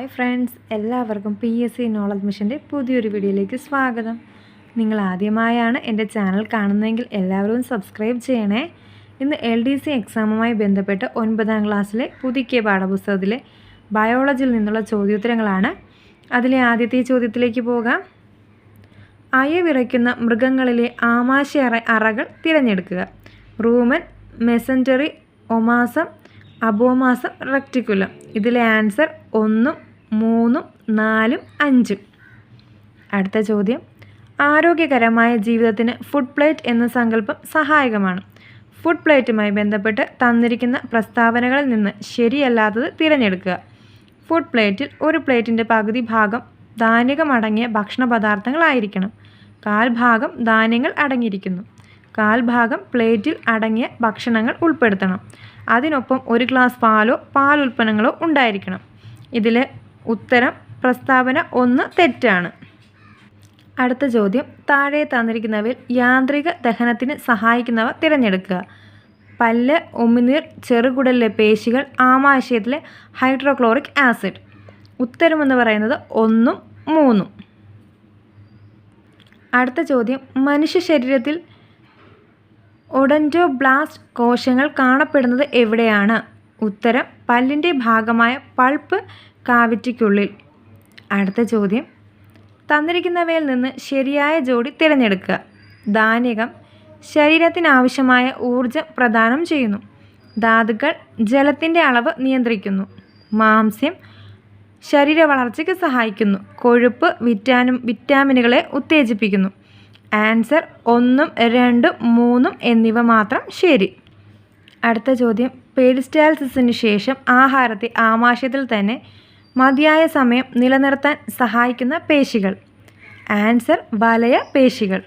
Hi friends എല്ലാവർക്കും P S C knowledge മിഷന്റെ പുതിയൊരു വീഡിയോയിലേക്ക് സ്വാഗതം. നിങ്ങൾ ആദ്യമായാണ് എന്റെ ചാനൽ കാണുന്നതെങ്കിൽ എല്ലാവരും സബ്സ്ക്രൈബ് ചെയ്യണേ. ഇന്ന് എൽ ഡി സി എക്സാമുമായി ബന്ധപ്പെട്ട് ഒൻപതാം ക്ലാസ്സിലെ പുതുക്കിയ പാഠപുസ്തകത്തിലെ ബയോളജിയിൽ നിന്നുള്ള ചോദ്യോത്തരങ്ങളാണ്. അതിലെ ആദ്യത്തെ ചോദ്യത്തിലേക്ക് പോകാം. അയവിറയ്ക്കുന്ന മൃഗങ്ങളിലെ ആമാശ അറ അറകൾ തിരഞ്ഞെടുക്കുക. റൂമൻ മെസന്ററി ഒമാസം അബോമാസം റെക്റ്റിക്കുലം ഇതിലെ ആൻസർ ഒന്നും മൂന്നും നാലും അഞ്ചും. അടുത്ത ചോദ്യം. ആരോഗ്യകരമായ ജീവിതത്തിന് ഫുഡ് പ്ലേറ്റ് എന്ന സങ്കല്പം സഹായകമാണ്. ഫുഡ് പ്ലേറ്റുമായി ബന്ധപ്പെട്ട് തന്നിരിക്കുന്ന പ്രസ്താവനകളിൽ നിന്ന് ശരിയല്ലാത്തത് തിരഞ്ഞെടുക്കുക. ഫുഡ് പ്ലേറ്റിൽ ഒരു പ്ലേറ്റിന്റെ പകുതി ഭാഗം ധാന്യകമടങ്ങിയ ഭക്ഷണ പദാർത്ഥങ്ങളായിരിക്കണം കാൽ ഭാഗം ധാന്യങ്ങൾ അടങ്ങിയിരിക്കുന്നു. കാൽ ഭാഗം പ്ലേറ്റിൽ അടങ്ങിയ ഭക്ഷണങ്ങൾ ഉൾപ്പെടുത്തണം. അതിനൊപ്പം ഒരു ഗ്ലാസ് പാലോ പാലുൽപ്പന്നങ്ങളോ ഉണ്ടായിരിക്കണം. ഇതിലെ ഉത്തരം പ്രസ്താവന ഒന്ന് തെറ്റാണ്. അടുത്ത ചോദ്യം. താഴെ തന്നിരിക്കുന്നവയിൽ യാന്ത്രിക ദഹനത്തിന് സഹായിക്കുന്നവ തിരഞ്ഞെടുക്കുക. പല്ല് ഉമിനീർ ചെറുകുടലിലെ പേശികൾ ആമാശയത്തിലെ ഹൈഡ്രോക്ലോറിക് ആസിഡ്. ഉത്തരമെന്ന് പറയുന്നത് ഒന്നും മൂന്നും. അടുത്ത ചോദ്യം. മനുഷ്യ ശരീരത്തിൽ ഒഡന്റോ ബ്ലാസ്റ്റ് കോശങ്ങൾ കാണപ്പെടുന്നത് എവിടെയാണ്? ഉത്തരം. പല്ലിന്റെ ഭാഗമായ പൾപ്പ് കാവിറ്റിക്കുള്ളിൽ. അടുത്ത ചോദ്യം. തന്നിരിക്കുന്നവയിൽ നിന്ന് ശരിയായ ജോഡി തിരഞ്ഞെടുക്കുക. ധാന്യകം ശരീരത്തിനാവശ്യമായ ഊർജം പ്രദാനം ചെയ്യുന്നു. ധാതുക്കൾ ജലത്തിന്റെ അളവ് നിയന്ത്രിക്കുന്നു. മാംസ്യം ശരീര വളർച്ചയ്ക്ക് സഹായിക്കുന്നു. കൊഴുപ്പ് വിറ്റാമിൻ വിറ്റാമിനുകളെ ഉത്തേജിപ്പിക്കുന്നു. ആൻസർ ഒന്നും രണ്ടും മൂന്നും എന്നിവ മാത്രം ശരി. അടുത്ത ചോദ്യം. പെരിസ്റ്റാൽസിസിന് ശേഷം ആഹാരത്തെ ആമാശയത്തിൽ തന്നെ മതിയായ സമയം നിലനിർത്താൻ സഹായിക്കുന്ന പേശികൾ. ആൻസർ വലയ പേശികൾ.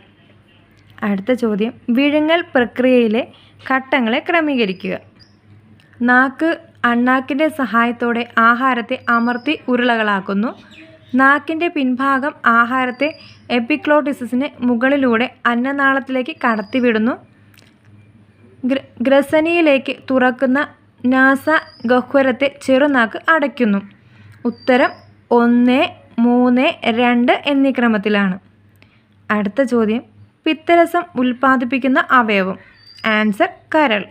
അടുത്ത ചോദ്യം. വിഴുങ്ങൽ പ്രക്രിയയിലെ ഘട്ടങ്ങളെ ക്രമീകരിക്കുക. നാക്ക് അണ്ണാക്കിന്റെ സഹായത്തോടെ ആഹാരത്തെ അമർത്തി ഉരുളകളാക്കുന്നു. നാക്കിന്റെ പിൻഭാഗം ആഹാരത്തെ എപ്പിക്ലോട്ടിസിന് മുകളിലൂടെ അന്നനാളത്തിലേക്ക് കടത്തിവിടുന്നു. ഗ്രസനിയിലേക്ക് തുറക്കുന്ന നാസ ഗഹ്വരത്തെ ചെറുനാക്ക് അടയ്ക്കുന്നു. ഉത്തരം ഒന്ന് മൂന്ന് രണ്ട് എന്നീ ക്രമത്തിലാണ്. അടുത്ത ചോദ്യം പിത്തരസം ഉൽപ്പാദിപ്പിക്കുന്ന അവയവം. ആൻസർ കരൾ.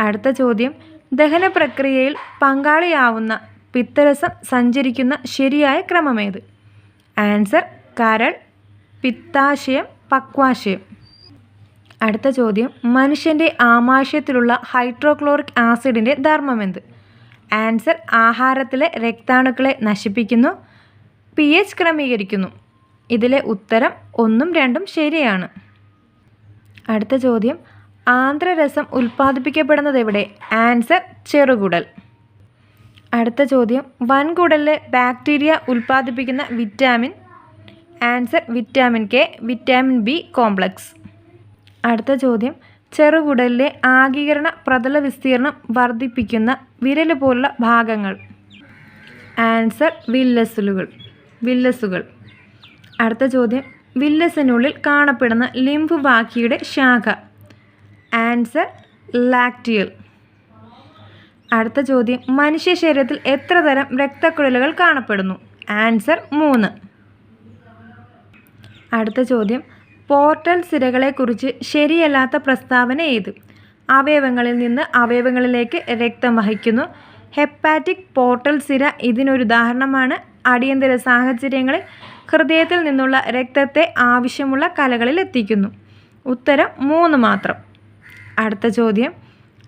അടുത്ത ചോദ്യം ദഹന പ്രക്രിയയിൽ പങ്കാളിയാവുന്ന പിത്തരസം സഞ്ചരിക്കുന്ന ശരിയായ ക്രമമേത്? ആൻസർ കരൾ പിത്താശയം പക്വാശയം. അടുത്ത ചോദ്യം മനുഷ്യന്റെ ആമാശയത്തിലുള്ള ഹൈഡ്രോക്ലോറിക് ആസിഡിന്റെ ധർമ്മമെന്ത് ആൻസർ ആഹാരത്തിലെ രക്താണുക്കളെ നശിപ്പിക്കുന്നു. പി എച്ച് ക്രമീകരിക്കുന്നു. ഇതിലെ ഉത്തരം ഒന്നും രണ്ടും ശരിയാണ്. അടുത്ത ചോദ്യം. ആന്ധ്രരസം ഉൽപ്പാദിപ്പിക്കപ്പെടുന്നത് എവിടെ ആൻസർ ചെറുകുടൽ. അടുത്ത ചോദ്യം. വൻകുടലിലെ ബാക്ടീരിയ ഉൽപ്പാദിപ്പിക്കുന്ന vitamin? Answer vitamin K vitamin B complex. അടുത്ത ചോദ്യം. ചെറുകുടലിലെ ആഗീകരണ പ്രതല വിസ്തീർണം വർദ്ധിപ്പിക്കുന്ന വിരൽ പോലുള്ള ഭാഗങ്ങൾ. ആൻസർ വില്ലസുലുകൾ. വില്ലസുകൾ. അടുത്ത ചോദ്യം. വില്ലസിനുള്ളിൽ കാണപ്പെടുന്ന ലിംഫ് വാക്കിയുടെ ശാഖ. ആൻസർ ലാക്ടിയൽ അടുത്ത ചോദ്യം. മനുഷ്യ ശരീരത്തിൽ എത്ര തരം രക്തക്കുഴലുകൾ കാണപ്പെടുന്നു? ആൻസർ മൂന്ന്. അടുത്ത ചോദ്യം. പോർട്ടൽ സിരകളെക്കുറിച്ച് ശരിയല്ലാത്ത പ്രസ്താവന ഏത്? അവയവങ്ങളിൽ നിന്ന് അവയവങ്ങളിലേക്ക് രക്തം വഹിക്കുന്നു. ഹെപ്പാറ്റിക് പോർട്ടൽ സിര ഇതിനൊരു ഉദാഹരണമാണ്. അടിയന്തര സാഹചര്യങ്ങളിൽ ഹൃദയത്തിൽ നിന്നുള്ള രക്തത്തെ ആവശ്യമുള്ള കലകളിൽ എത്തിക്കുന്നു. ഉത്തരം മൂന്ന് മാത്രം. അടുത്ത ചോദ്യം.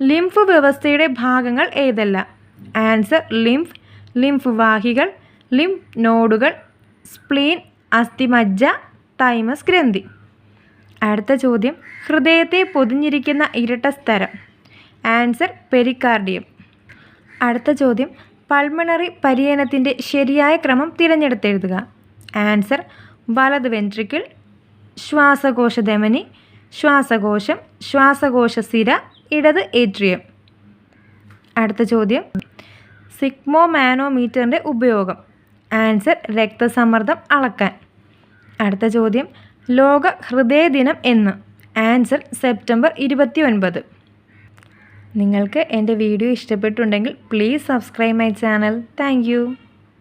ലിംഫ് വ്യവസ്ഥയുടെ ഭാഗങ്ങൾ ഏതല്ല? ആൻസർ ലിംഫ് ലിംഫ് വാഹികൾ ലിംഫ് നോഡുകൾ സ്പ്ലീൻ അസ്ഥിമജ്ജ തൈമസ് ഗ്രന്ഥി. അടുത്ത ചോദ്യം. ഹൃദയത്തെ പൊതിഞ്ഞിരിക്കുന്ന ഇരട്ട സ്ഥലം ആൻസർ പെരിക്കാർഡിയം. അടുത്ത ചോദ്യം. പൾമണറി പരിയനത്തിന്റെ ശരിയായ ക്രമം തിരഞ്ഞെടുത്തെഴുതുക. ആൻസർ വലത് വെൻട്രിക്കിൾ ശ്വാസകോശ ധമനി ശ്വാസകോശം ശ്വാസകോശ സിര ഇടത് ഏട്രിയം. അടുത്ത ചോദ്യം. സിഗ്മോ മാനോമീറ്ററിന്റെ ഉപയോഗം. ആൻസർ രക്തസമ്മർദ്ദം അളക്കാൻ. അടുത്ത ചോദ്യം. ലോക ഹൃദയ ദിനം എന്ന്. ആൻസർ സെപ്റ്റംബർ ഇരുപത്തി ഒൻപത് നിങ്ങൾക്ക് എന്റെ video ഇഷ്ടപ്പെട്ടുണ്ടെങ്കിൽ please subscribe my channel. Thank